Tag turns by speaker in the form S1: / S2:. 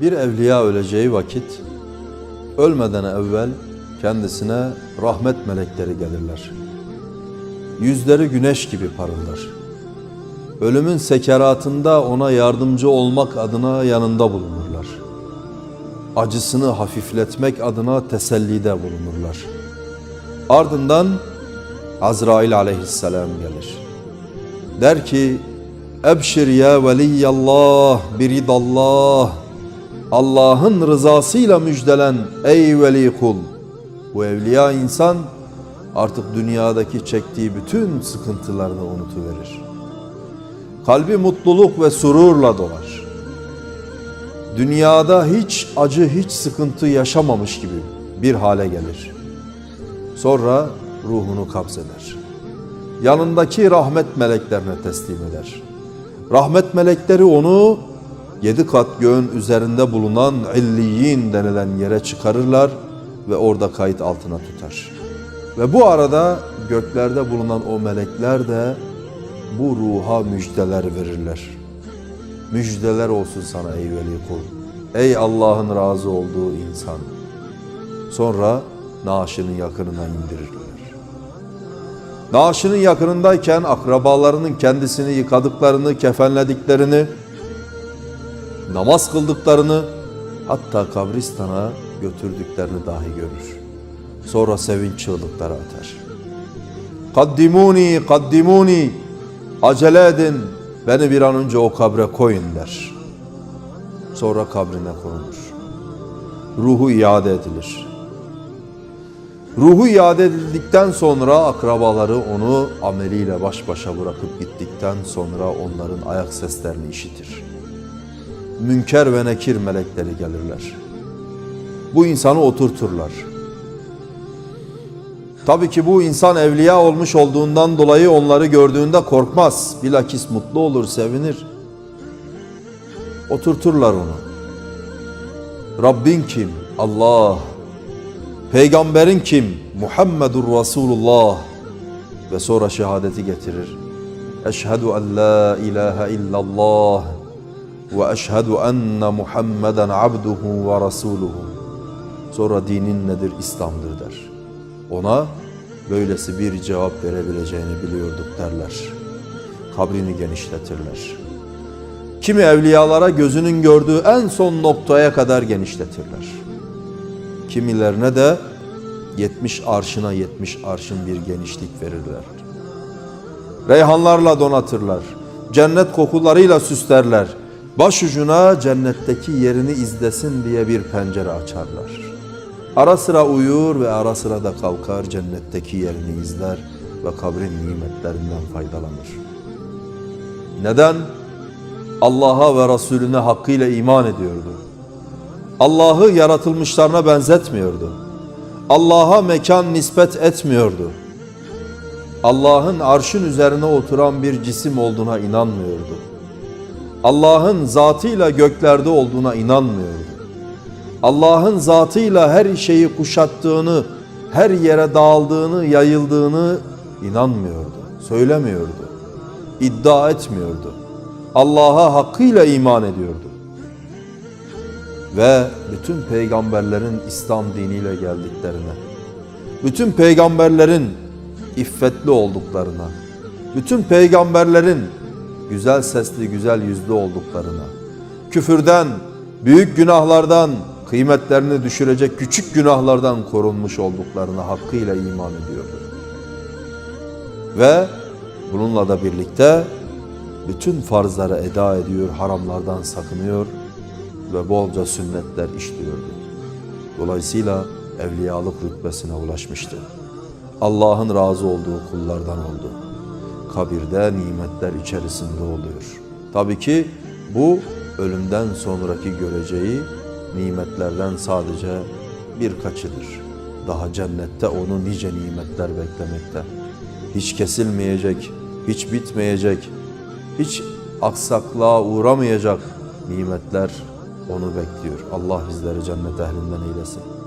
S1: Bir evliya öleceği vakit ölmeden evvel kendisine rahmet melekleri gelirler. Yüzleri güneş gibi parıldar. Ölümün sekeratında ona yardımcı olmak adına yanında bulunurlar. Acısını hafifletmek adına tesellide bulunurlar. Ardından Azrail aleyhisselam gelir. Der ki, Ebşir ya veliyallah biridallah. Allah'ın rızasıyla müjdelen ey veli kul. Bu evliya insan artık dünyadaki çektiği bütün sıkıntılarını unutuverir. Kalbi mutluluk ve sururla dolar. Dünyada hiç acı, hiç sıkıntı yaşamamış gibi bir hale gelir. Sonra ruhunu kabzeder. Yanındaki rahmet meleklerine teslim eder. Rahmet melekleri onu yedi kat göğün üzerinde bulunan illiyin denilen yere çıkarırlar ve orada kayıt altına tutar. Ve bu arada göklerde bulunan o melekler de bu ruha müjdeler verirler. Müjdeler olsun sana ey veli kul. Ey Allah'ın razı olduğu insan. Sonra naaşının yakınına indirirler. Naaşının yakınındayken akrabalarının kendisini yıkadıklarını, kefenlediklerini, namaz kıldıklarını, hatta kabristana götürdüklerini dahi görür. Sonra sevinç çığlıkları atar. Kaddimuni, kaddimuni, acele edin, beni bir an önce o kabre koyun der. Sonra kabrine konulur. Ruhu iade edilir. Ruhu iade edildikten sonra akrabaları onu ameliyle baş başa bırakıp gittikten sonra onların ayak seslerini işitir. Münker ve nekir melekleri gelirler. Bu insanı oturturlar. Tabii ki bu insan evliya olmuş olduğundan dolayı onları gördüğünde korkmaz. Bilakis mutlu olur, sevinir. Oturturlar onu. Rabbin kim? Allah. Peygamberin kim? Muhammedur Resulullah. Ve sonra şehadeti getirir. Eşhedü en la ilahe illallah eşhedü enne Muhammeden abduhu ve resuluhu. Sonra dinin nedir? İslam'dır der. Ona böylesi bir cevap verebileceğini biliyorduk derler. Kabrini genişletirler. Kimi evliyalara gözünün gördüğü en son noktaya kadar genişletirler. Kimilerine de 70 arşına 70 arşın bir genişlik verirler. Reyhanlarla donatırlar. Cennet kokularıyla süslerler. Başucuna cennetteki yerini izlesin diye bir pencere açarlar. Ara sıra uyur ve ara sıra da kalkar cennetteki yerini izler ve kabrin nimetlerinden faydalanır. Neden? Allah'a ve Resulüne hakkıyla iman ediyordu. Allah'ı yaratılmışlarına benzetmiyordu. Allah'a mekan nispet etmiyordu. Allah'ın arşın üzerine oturan bir cisim olduğuna inanmıyordu. Allah'ın zatıyla göklerde olduğuna inanmıyordu. Allah'ın zatıyla her şeyi kuşattığını, her yere dağıldığını, yayıldığını inanmıyordu, söylemiyordu, iddia etmiyordu. Allah'a hakkıyla iman ediyordu. Ve bütün peygamberlerin İslam diniyle geldiklerine, bütün peygamberlerin iffetli olduklarına, bütün peygamberlerin güzel sesli, güzel yüzlü olduklarına, küfürden, büyük günahlardan, kıymetlerini düşürecek küçük günahlardan korunmuş olduklarına hakkıyla iman ediyordu. Ve bununla da birlikte bütün farzları eda ediyor, haramlardan sakınıyor ve bolca sünnetler işliyordu. Dolayısıyla evliyalık rütbesine ulaşmıştı. Allah'ın razı olduğu kullardan oldu. Kabirde nimetler içerisinde oluyor. Tabii ki bu ölümden sonraki göreceği nimetlerden sadece birkaçıdır. Daha cennette onu nice nimetler beklemekte. Hiç kesilmeyecek, hiç bitmeyecek, hiç aksaklığa uğramayacak nimetler onu bekliyor. Allah bizleri cennet ehlinden eylesin.